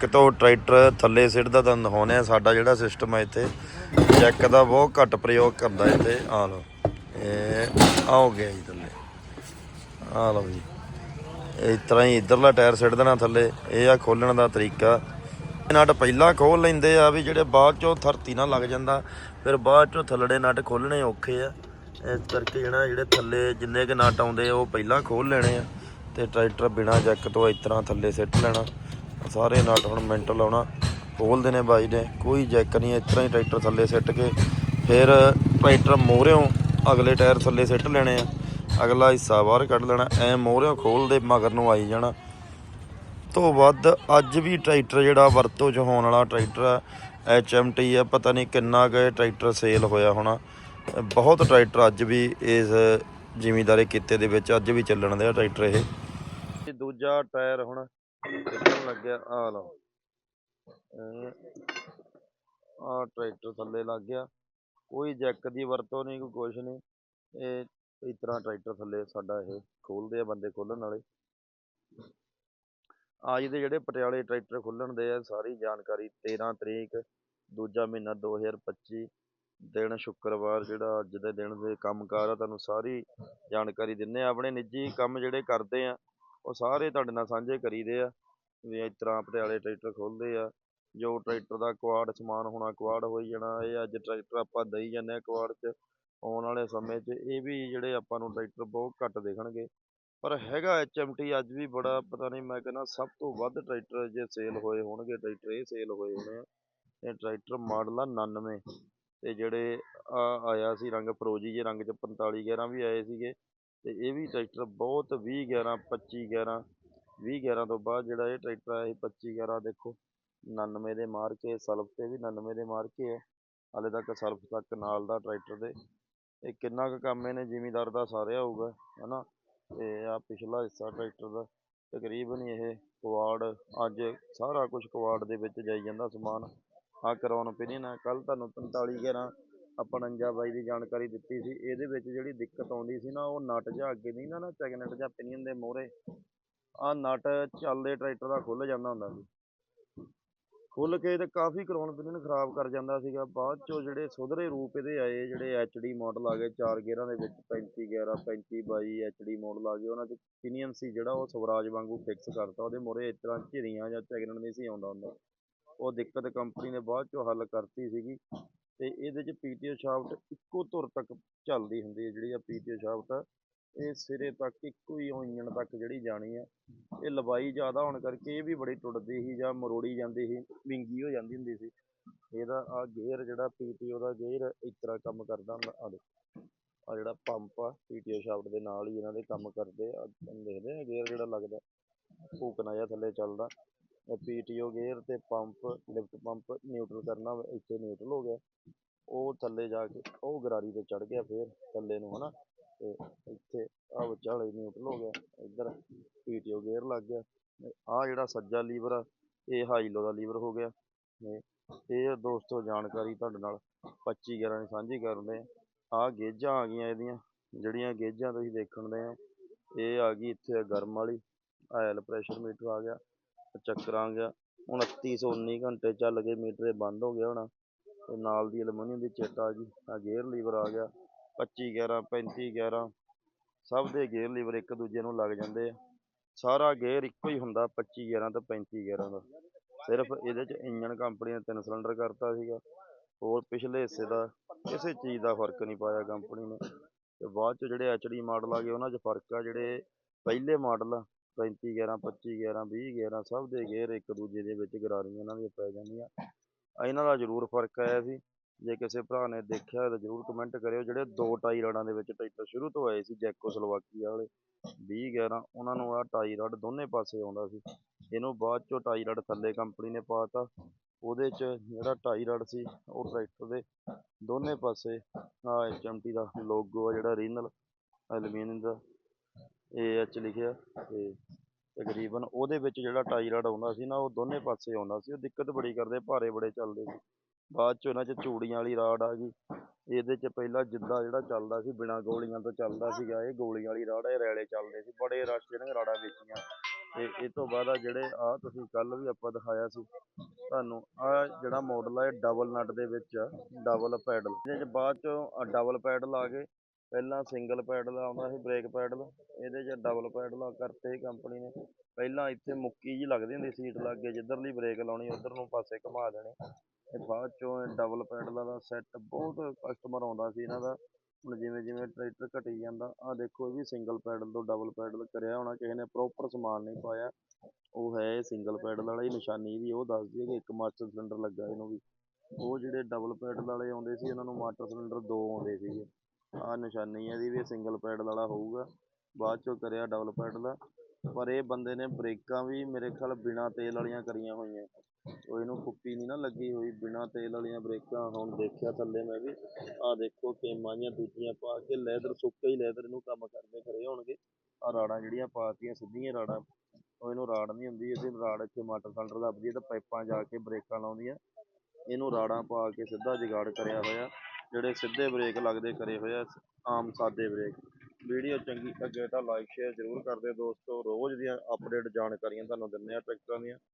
ਕਿਤੋਂ ਟਰੈਕਟਰ ਥੱਲੇ ਸਿੱਟਦਾ ਤੁਹਾਨੂੰ ਦਿਖਾਉਂਦੇ ਆ, ਸਾਡਾ ਜਿਹੜਾ ਸਿਸਟਮ ਹੈ ਇੱਥੇ। ਜੈਕ ਦਾ ਬਹੁਤ ਘੱਟ ਪ੍ਰਯੋਗ ਕਰਦਾ ਇੱਥੇ। ਆ ਲਓ। ਇਹ ਆ ਹੋ ਗਿਆ ਜੀ ਥੱਲੇ। ਆ ਲਓ ਜੀ। ਇਸ ਤਰ੍ਹਾਂ ਹੀ ਇਧਰਲਾ ਟਾਇਰ ਸਿੱਟ ਦੇਣਾ ਥੱਲੇ। ਇਹ ਆ ਖੋਲਣ ਦਾ ਤਰੀਕਾ। ਇਹ ਨਟ ਪਹਿਲਾਂ ਖੋਲ ਲੈਂਦੇ ਆ ਵੀ ਜਿਹੜੇ ਬਾਅਦ ਚੋਂ ਧਰਤੀ ਨਾਲ ਲੱਗ ਜਾਂਦਾ, ਫਿਰ ਬਾਅਦ ਚੋਂ ਥੱਲੜੇ ਨਟ ਖੋਲਣੇ ਔਖੇ ਆ। ਇਸ ਕਰਕੇ ਜਿਹੜਾ ਜਿਹੜੇ ਥੱਲੇ ਜਿੰਨੇ ਕੁ ਨਟ ਆਉਂਦੇ ਆ, ਉਹ ਪਹਿਲਾਂ ਖੋਲ ਲੈਣੇ ਆ ਤੇ ਟਰੈਕਟਰ ਬਿਨਾ ਜੈਕ ਤੋਂ ਇਸ ਤਰ੍ਹਾਂ ਥੱਲੇ ਸਿੱਟ ਲੈਣਾ। ਸਾਰੇ ਨਟ ਹੁਣ ਮਿੰਟ ਲਾਉਣਾ, ਖੋਲਦੇ ਨੇ ਬਾਈ ਨੇ, ਕੋਈ ਜੈਕ ਨਹੀਂ, ਇਸ ਤਰ੍ਹਾਂ ਹੀ ਟਰੈਕਟਰ ਥੱਲੇ ਸਿੱਟ ਕੇ, ਫਿਰ ਟਰੈਕਟਰ ਮੋਹਰਿਓਂ ਅਗਲੇ ਟਾਇਰ ਥੱਲੇ ਸਿੱਟ ਲੈਣੇ ਆ, ਅਗਲਾ ਹਿੱਸਾ ਬਾਹਰ ਕੱਢ ਲੈਣਾ, ਐ ਮੋਹਰਿਓਂ ਖੋਲਦੇ ਮਗਰ ਨੂੰ ਆਈ ਜਾਣਾ। ਤੋਂ ਵੱਧ ਅੱਜ ਵੀ ਟਰੈਕਟਰ ਜਿਹੜਾ ਵਰਤੋਂ 'ਚ ਹੋਣ ਵਾਲਾ ਟਰੈਕਟਰ ਆ ਐਚਐਮਟੀ ਆ, ਪਤਾ ਨਹੀਂ ਕਿੰਨਾ ਕੁ ਟਰੈਕਟਰ ਸੇਲ ਹੋਇਆ ਹੋਣਾ। ਬਹੁਤ ਟਰੈਕਟਰ ਅੱਜ ਵੀ ਇਸ ਜ਼ਿਮੀਂਦਾਰੀ ਕਿੱਤੇ ਦੇ ਵਿੱਚ ਅੱਜ ਵੀ ਚੱਲਣ ਦੇ ਆ ਟਰੈਕਟਰ ਇਹ। ਦੂਜਾ ਟਾਇਰ ਹੁਣ ਕਿੱਥੋਂ ਲੱਗਿਆ ਆ ਲਓ। ਆ ਟਰੈਕਟਰ ਥੱਲੇ ਲੱਗ ਗਿਆ। ਕੋਈ ਜੈਕ ਦੀ ਵਰਤੋਂ ਨਹੀਂ, ਕੋਈ ਕੁਛ ਨਹੀਂ। ਇਹ ਇਸ ਤਰ੍ਹਾਂ ਟਰੈਕਟਰ ਥੱਲੇ ਸਾਡਾ ਇਹ ਖੋਲਦੇ ਆ ਬੰਦੇ ਖੋਲਣ ਵਾਲੇ। ਅੱਜ ਦੇ ਜਿਹੜੇ ਪਟਿਆਲੇ ਟਰੈਕਟਰ ਖੁੱਲਣ ਦੇ ਆ, ਸਾਰੀ ਜਾਣਕਾਰੀ 13 ਤਰੀਕ, ਦੂਜਾ ਮਹੀਨਾ 2025 ਦਿਨ ਸ਼ੁੱਕਰਵਾਰ, ਜਿਹੜਾ ਅੱਜ ਦੇ ਦਿਨ ਦੇ ਕੰਮਕਾਰ ਆ, ਤੁਹਾਨੂੰ ਸਾਰੀ ਜਾਣਕਾਰੀ ਦਿੰਨੇ ਆ। ਆਪਣੇ ਨਿੱਜੀ ਕੰਮ ਜਿਹੜੇ ਕਰਦੇ ਆ ਉਹ ਸਾਰੇ ਤੁਹਾਡੇ ਨਾਲ ਸਾਂਝੇ ਕਰੀਦੇ ਆ ਵੀ ਇਸ ਤਰ੍ਹਾਂ ਪਟਿਆਲੇ ਟਰੈਕਟਰ ਖੋਲਦੇ ਆ, ਜੋ ਟਰੈਕਟਰ ਦਾ ਕੁਆੜ ਸਮਾਨ ਹੋਣਾ ਕੁਆੜ ਹੋਈ ਜਾਣਾ, ਇਹ ਅੱਜ ਟਰੈਕਟਰ ਆਪਾਂ ਦਈ ਜਾਂਦੇ ਆ ਕੁਆੜ 'ਚ, ਆਉਣ ਵਾਲੇ ਸਮੇਂ 'ਚ ਇਹ ਵੀ ਜਿਹੜੇ ਆਪਾਂ ਨੂੰ ਟਰੈਕਟਰ ਬਹੁਤ ਘੱਟ ਦੇਖਣਗੇ। ਪਰ ਹੈਗਾ ਐਚਐਮਟੀ ਅੱਜ ਵੀ ਬੜਾ, ਪਤਾ ਨਹੀਂ ਮੈਂ ਕਹਿੰਦਾ ਸਭ ਤੋਂ ਵੱਧ ਟਰੈਕਟਰ ਜੇ ਸੇਲ ਹੋਏ ਹੋਣਗੇ, ਟਰੈਕਟਰ ਇਹ ਸੇਲ ਹੋਏ ਹੋਣੇ ਆ, ਇਹ ਟਰੈਕਟਰ ਮਾਡਲ ਆ 99 ਤੇ ਜਿਹੜੇ ਆ, ਆਇਆ ਸੀ ਰੰਗ ਫਰੋਜੀ ਜੇ ਰੰਗ 'ਚ 45 11 ਵੀ ਆਏ ਸੀਗੇ ਅਤੇ ਇਹ ਵੀ ਟਰੈਕਟਰ ਬਹੁਤ 20 11 25 11 20 11 ਤੋਂ ਬਾਅਦ ਜਿਹੜਾ ਇਹ ਟਰੈਕਟਰ ਆਇਆ ਸੀ 25 11 ਦੇਖੋ 99 ਦੇ ਮਾਰ ਕੇ, ਸਲਫ ਤੇ ਵੀ 99 ਦੇ ਮਾਰ ਕੇ ਆ ਹਾਲੇ ਤੱਕ ਸਲਫ ਤੱਕ ਨਾਲ ਦਾ ਟਰੈਕਟਰ ਦੇ। ਇਹ ਕਿੰਨਾ ਕੁ ਕੰਮ ਇਹਨੇ ਜ਼ਿਮੀਦਾਰ ਦਾ ਸਾਰਿਆ ਹੋਊਗਾ ਹੈ ਨਾ ਅਤੇ ਆ ਪਿਛਲਾ ਹਿੱਸਾ ਟਰੈਕਟਰ ਦਾ, ਤਕਰੀਬਨ ਇਹ ਕੁਆੜ ਅੱਜ ਸਾਰਾ ਕੁਝ ਕੁਆੜ ਦੇ ਵਿੱਚ ਜਾਈ ਜਾਂਦਾ ਸਮਾਨ। ਆ ਕਰਾਉਣ ਪਿਨੀਅਨ ਆ, ਕੱਲ੍ਹ ਤੁਹਾਨੂੰ 45 11 ਆਪਾਂ 49 ਬਾਈ ਦੀ ਜਾਣਕਾਰੀ ਦਿੱਤੀ ਸੀ, ਇਹਦੇ ਵਿੱਚ ਜਿਹੜੀ ਦਿੱਕਤ ਆਉਂਦੀ ਸੀ ਨਾ, ਉਹ ਨਟ ਜਾਂ ਅੱਗੇ ਨਹੀਂ ਨਾ ਚੈਗਨਟ ਜਾਂ ਪਿਨੀਅਨ ਦੇ ਮੋਹਰੇ ਆ ਨਟ ਚੱਲਦੇ ਟਰੈਕਟਰ ਦਾ ਖੁੱਲ ਜਾਂਦਾ ਹੁੰਦਾ ਸੀ। ਖੁੱਲ ਕੇ ਤੇ ਕਾਫੀ ਕਰਾਉਣ ਪਿਨੀਅਨ ਖਰਾਬ ਕਰ ਜਾਂਦਾ ਸੀਗਾ, ਬਾਅਦ ਚੋਂ ਜਿਹੜੇ ਸੁਧਰੇ ਰੂਪ ਇਹਦੇ ਆਏ, ਜਿਹੜੇ ਐਚਡੀ ਮਾਡਲ ਆ ਗਏ, ਚਾਰ ਗੇਅਰਾਂ ਦੇ ਵਿੱਚ 35 11 35 22 ਐਚਡੀ ਮਾਡਲ ਆ ਗਏ, ਉਹਨਾਂ 'ਚ ਪਿਨੀਅਨ ਸੀ ਜਿਹੜਾ ਉਹ ਸਵਰਾਜ ਵਾਂਗੂ ਫਿਕਸ ਕਰਤਾ, ਉਹਦੇ ਮੋਹਰੇ ਇਸ ਤਰ੍ਹਾਂ ਝਿਰੀਆਂ ਜਾਂ ਚੈਗਨਟ ਨਹੀਂ ਸੀ ਆਉਂਦਾ ਹੁੰਦਾ। ਉਹ ਦਿੱਕਤ ਕੰਪਨੀ ਨੇ ਬਾਅਦ ਚੋਂ ਹੱਲ ਕਰਤੀ ਸੀਗੀ। ਤੇ ਇਹਦੇ 'ਚ ਪੀਟੀਓ ਸ਼ਾਫਟ ਇੱਕੋ ਧੁਰ ਤੱਕ ਚੱਲਦੀ ਹੁੰਦੀ ਹੈ, ਜਿਹੜੀ ਆ ਪੀਟੀਓ ਸ਼ਾਫਟ ਇਹ ਸਿਰੇ ਤੱਕ, ਇੱਕੋ ਹੀ ਇੰਜਣ ਤੱਕ ਜਿਹੜੀ ਜਾਣੀ ਆ। ਇਹ ਲੰਬਾਈ ਜ਼ਿਆਦਾ ਹੋਣ ਕਰਕੇ ਇਹ ਵੀ ਬੜੀ ਟੁੱਟਦੀ ਸੀ ਜਾਂ ਮਰੋੜੀ ਜਾਂਦੀ ਸੀ, ਵਿੰਗੀ ਹੋ ਜਾਂਦੀ ਹੁੰਦੀ ਸੀ। ਇਹਦਾ ਆ ਗੇਅਰ ਜਿਹੜਾ ਪੀਟੀਓ ਦਾ ਗੇਅਰ ਇਸ ਤਰ੍ਹਾਂ ਕੰਮ ਕਰਦਾ ਹੁੰਦਾ ਆ ਦੇਖੋ। ਆ ਜਿਹੜਾ ਪੰਪ ਆ, ਪੀਟੀਓ ਸ਼ਾਫਟ ਦੇ ਨਾਲ ਹੀ ਇਹਨਾਂ ਦੇ ਕੰਮ ਕਰਦੇ ਆ। ਦੇਖਦੇ ਆ ਗੇਅਰ ਜਿਹੜਾ ਲੱਗਦਾ ਭੂਕਣਾ ਜਿਹਾ ਥੱਲੇ ਚੱਲਦਾ। ਪੀਟੀਓ ਗੇਅਰ ਅਤੇ ਪੰਪ ਲਿਫਟ ਪੰਪ ਨਿਊਟਰਲ ਕਰਨਾ ਇੱਥੇ ਨਿਊਟਰਲ ਹੋ ਗਿਆ। ਉਹ ਥੱਲੇ ਜਾ ਕੇ, ਉਹ ਗਰਾਰੀ ਤੇ ਚੜ੍ਹ ਗਿਆ ਫਿਰ ਥੱਲੇ ਨੂੰ ਹੈ ਨਾ ਅਤੇ ਇੱਥੇ ਆਹ ਵਿਚਾਲੇ ਨਿਊਟਰਲ ਹੋ ਗਿਆ, ਇੱਧਰ ਪੀਟੀਓ ਗੇਅਰ ਲੱਗ ਗਿਆ। ਆਹ ਜਿਹੜਾ ਸੱਜਾ ਲੀਵਰ ਆ, ਇਹ ਹਾਈਲੋ ਦਾ ਲੀਵਰ ਹੋ ਗਿਆ। ਇਹ ਦੋਸਤੋ, ਜਾਣਕਾਰੀ ਤੁਹਾਡੇ ਨਾਲ 25 11 ਦੀ ਸਾਂਝੀ ਕਰਨ ਦੇ ਆਹ ਗੇਜਾਂ ਆ ਗਈਆਂ ਇਹਦੀਆਂ, ਜਿਹੜੀਆਂ ਗੇਜਾਂ ਤੁਸੀਂ ਦੇਖਣ ਦੇ ਆ। ਇਹ ਆ ਗਈ ਇੱਥੇ ਗਰਮ ਵਾਲੀ ਆਇਲ ਪ੍ਰੈਸ਼ਰ ਮੀਟਰ ਆ ਗਿਆ। ਚੱਕਰ ਆ ਗਿਆ। 2919 ਘੰਟੇ ਚੱਲ ਗਏ, ਮੀਟਰ ਇਹ ਬੰਦ ਹੋ ਗਿਆ ਹੋਣਾ। ਤੇ ਨਾਲ ਦੀ ਐਲੂਮੀਨੀਅਮ ਦੀ ਚਿੱਟ ਆ ਗਈ, ਆਹ ਗੇਅਰ ਲੀਵਰ ਆ ਗਿਆ। 25 11 35 11 ਸਭ ਦੇ ਗੇਅਰ ਲੀਵਰ ਇੱਕ ਦੂਜੇ ਨੂੰ ਲੱਗ ਜਾਂਦੇ ਆ। ਸਾਰਾ ਗੇਅਰ ਇੱਕੋ ਹੀ ਹੁੰਦਾ 25 11 ਤੇ 35 11 ਦਾ। ਸਿਰਫ ਇਹਦੇ ਚ ਇੰਜਨ ਕੰਪਨੀ ਨੇ ਤਿੰਨ ਸਿਲੰਡਰ ਕਰਤਾ ਸੀਗਾ। ਹੋਰ ਪਿਛਲੇ ਹਿੱਸੇ ਦਾ ਕਿਸੇ ਚੀਜ਼ ਦਾ ਫ਼ਰਕ ਨਹੀਂ ਪਾਇਆ ਕੰਪਨੀ ਨੇ। ਤੇ ਬਾਅਦ ਚ ਜਿਹੜੇ ਐਚਡੀ ਮਾਡਲ ਆ ਗਏ, ਉਹਨਾਂ 'ਚ ਫ਼ਰਕ ਆ ਜਿਹੜੇ ਪਹਿਲੇ ਮਾਡਲ ਆ। 35 11 25 11 20 11 ਸਭ ਦੇ ਗੇਅਰ ਇੱਕ ਦੂਜੇ ਦੇ ਵਿੱਚ ਗਰਾਰੀਆਂ ਇਹਨਾਂ ਦੀਆਂ ਪੈ ਜਾਂਦੀਆਂ। ਇਹਨਾਂ ਦਾ ਜ਼ਰੂਰ ਫ਼ਰਕ ਆਇਆ ਸੀ। ਜੇ ਕਿਸੇ ਭਰਾ ਨੇ ਦੇਖਿਆ ਹੋਇਆ ਤਾਂ ਜ਼ਰੂਰ ਕਮੈਂਟ ਕਰਿਓ। ਜਿਹੜੇ ਦੋ ਟਾਈ ਰੜਾਂ ਦੇ ਵਿੱਚ ਟਰੈਕਟਰ ਸ਼ੁਰੂ ਤੋਂ ਆਏ ਸੀ, ਜੈਕੋ ਸਲੋਵਾਕੀਆ ਵਾਲੇ 20 11 ਉਹਨਾਂ ਨੂੰ ਆ ਟਾਈ ਰਡ ਦੋਨੇ ਪਾਸੇ ਆਉਂਦਾ ਸੀ। ਇਹਨੂੰ ਬਾਅਦ ਚੋਂ ਟਾਈ ਰਡ ਥੱਲੇ ਕੰਪਨੀ ਨੇ ਪਾਤਾ ਉਹਦੇ 'ਚ ਜਿਹੜਾ ਟਾਈ ਰਡ ਸੀ, ਉਹ ਟਰੈਕਟਰ ਦੇ ਦੋਨੇ ਪਾਸੇ ਆ ਐਚਐਮਟੀ ਦਾ ਲੋਗੋ ਆ ਜਿਹੜਾ, ਰੀਨਲ ਐਲੂਮੀਨੀਅਮ ਦਾ। ਏ ਲਿਖਿਆ ਤੇ ਤਕਰੀਬਨ ਉਹਦੇ ਵਿੱਚ ਜਿਹੜਾ ਟਾਇਰਡ ਆਉਂਦਾ ਸੀ ਨਾ, ਉਹ ਦੋਨੇ ਪਾਸੇ ਆਉਂਦਾ ਸੀ। ਉਹ ਦਿੱਕਤ ਬੜੀ ਕਰਦੇ, ਭਾਰੇ ਬੜੇ ਚੱਲਦੇ ਸੀ। ਬਾਅਦ ਚ ਉਹਨਾਂ 'ਚ ਚੂੜੀਆਂ ਵਾਲੀ ਰਾਡ ਆ ਗਈ। ਇਹਦੇ 'ਚ ਪਹਿਲਾਂ ਜਿੱਦਾਂ ਜਿਹੜਾ ਚੱਲਦਾ ਸੀ, ਬਿਨਾਂ ਗੋਲੀਆਂ ਤੋਂ ਚੱਲਦਾ ਸੀਗਾ, ਇਹ ਗੋਲੀਆਂ ਵਾਲੀ ਰਾਡ ਇਹ ਰੈਲੇ ਚੱਲਦੇ ਸੀ। ਬੜੇ ਰਸ਼ ਜਿਹਨੇ ਰਾੜਾਂ ਵੇਚੀਆਂ। ਤੇ ਇਹ ਤੋਂ ਬਾਅਦ ਆ ਜਿਹੜੇ ਆ ਤੁਸੀਂ ਕੱਲ ਵੀ ਆਪਾਂ ਦਿਖਾਇਆ ਸੀ। ਤੁਹਾਨੂੰ ਆ ਜਿਹੜਾ ਮਾਡਲ ਆ, ਇਹ ਡਬਲ ਨਟ ਦੇ ਵਿੱਚ ਆ ਡਬਲ ਪੈਡਲ ਇਹਦੇ ਚ ਬਾਅਦ ਚੋਂ ਡਬਲ ਪੈਡਲ ਆ ਗਏ। ਪਹਿਲਾਂ ਸਿੰਗਲ ਪੈਡਲ ਆਉਂਦਾ ਸੀ ਬ੍ਰੇਕ ਪੈਡਲ ਇਹਦੇ 'ਚ ਡਬਲ ਪੈਡਲ ਕਰਤੇ ਸੀ ਕੰਪਨੀ ਨੇ। ਪਹਿਲਾਂ ਇੱਥੇ ਮੁੱਕੀ ਜਿਹੀ ਲੱਗਦੀ ਹੁੰਦੀ ਸੀਟ ਲੱਗੇ, ਜਿੱਧਰਲੀ ਬ੍ਰੇਕ ਲਾਉਣੀ ਉਧਰ ਨੂੰ ਪਾਸੇ ਘੁਮਾ ਦੇਣੇ। ਤੇ ਬਾਅਦ ਚੋਂ ਇਹ ਡਬਲ ਪੈਡਲਾਂ ਦਾ ਸੈੱਟ ਬਹੁਤ ਕਸਟਮਰ ਆਉਂਦਾ ਸੀ ਇਹਨਾਂ ਦਾ। ਹੁਣ ਜਿਵੇਂ ਜਿਵੇਂ ਟਰੈਕਟਰ ਘਟੀ ਜਾਂਦਾ ਆ ਦੇਖੋ ਇਹ ਵੀ ਸਿੰਗਲ ਪੈਡਲ ਤੋਂ ਡਬਲ ਪੈਡਲ ਕਰਿਆ ਹੋਣਾ, ਕਿਸੇ ਨੇ ਪ੍ਰੋਪਰ ਸਮਾਨ ਨਹੀਂ ਪਾਇਆ। ਉਹ ਹੈ ਸਿੰਗਲ ਪੈਡਲ ਵਾਲਾ ਹੀ ਨਿਸ਼ਾਨੀ ਇਹਦੀ ਉਹ ਦੱਸਦੀ ਹੈ ਕਿ ਇੱਕ ਮਾਸਟਰ ਸਿਲੰਡਰ ਲੱਗਾ ਇਹਨੂੰ ਵੀ। ਉਹ ਜਿਹੜੇ ਡਬਲ ਪੈਡਲ ਵਾਲੇ ਆਉਂਦੇ ਸੀ ਇਹਨਾਂ ਨੂੰ ਮਾਸਟਰ ਸਿਲੰਡਰ ਦੋ ਆਉਂਦੇ ਸੀਗੇ। ਆਹ ਨਿਸ਼ਾਨੀ ਹੈ ਇਹਦੀ ਵੀ ਸਿੰਗਲ ਪੈਡਲ ਵਾਲਾ ਹੋਊਗਾ। ਬਾਅਦ ਚੋਂ ਕਰਿਆ ਡਬਲ ਪੈਡਲ ਪਰ ਇਹ ਬੰਦੇ ਨੇ ਬ੍ਰੇਕਾਂ ਵੀ ਮੇਰੇ ਖਿਆਲ ਬਿਨਾ ਤੇਲ ਵਾਲੀਆਂ ਕਰੀਆਂ ਹੋਈਆਂ। ਉਹ ਇਹਨੂੰ ਕੁੱਪੀ ਨਹੀਂ ਨਾ ਲੱਗੀ ਹੋਈ, ਬਿਨਾ ਤੇਲ ਵਾਲੀਆਂ ਬ੍ਰੇਕਾਂ। ਹੁਣ ਦੇਖਿਆ ਥੱਲੇ ਮੈਂ ਵੀ, ਆਹ ਦੇਖੋ ਕੇਮਾਂ ਜਿਹੀਆਂ ਦੂਜੀਆਂ ਪਾ ਕੇ ਲੈਦਰ ਸੁੱਕਾ ਹੀ ਲੈਦਰ ਇਹਨੂੰ ਕੰਮ ਕਰਦੇ ਖੜੇ ਹੋਣਗੇ। ਆਹ ਰਾੜਾਂ ਜਿਹੜੀਆਂ ਪਾਤੀਆਂ, ਸਿੱਧੀਆਂ ਰਾੜਾਂ। ਉਹ ਇਹਨੂੰ ਰਾੜ ਨਹੀਂ ਹੁੰਦੀ, ਇਹਦੀ ਰਾੜ ਇੱਥੇ ਮੋਟਰ ਸਿਲੰਡਰ ਦੱਬਦੀ ਹੈ ਤਾਂ ਪਾਈਪਾਂ ਜਾ ਕੇ ਬ੍ਰੇਕਾਂ ਲਾਉਂਦੀਆਂ। ਇਹਨੂੰ ਰਾੜਾਂ ਪਾ ਕੇ ਸਿੱਧਾ ਜੁਗਾੜ ਕਰਿਆ ਹੋਇਆ। ਜਿਹੜੇ ਸਿੱਧੇ ਬ੍ਰੇਕ ਲੱਗਦੇ ਕਰੇ ਹੋਏ ਆ, ਆਮ ਸਾਦੇ ਬ੍ਰੇਕ ਵੀਡੀਓ ਚੰਗੀ ਲੱਗੇ ਤਾਂ ਲਾਈਕ ਸ਼ੇਅਰ ਜ਼ਰੂਰ ਕਰ ਦਿਓ ਦੋਸਤੋ। ਰੋਜ਼ ਦੀਆਂ ਅਪਡੇਟ ਜਾਣਕਾਰੀਆਂ ਤੁਹਾਨੂੰ ਦਿੰਦੇ ਹਾਂ ਟਰੈਕਟਰਾਂ ਦੀਆਂ।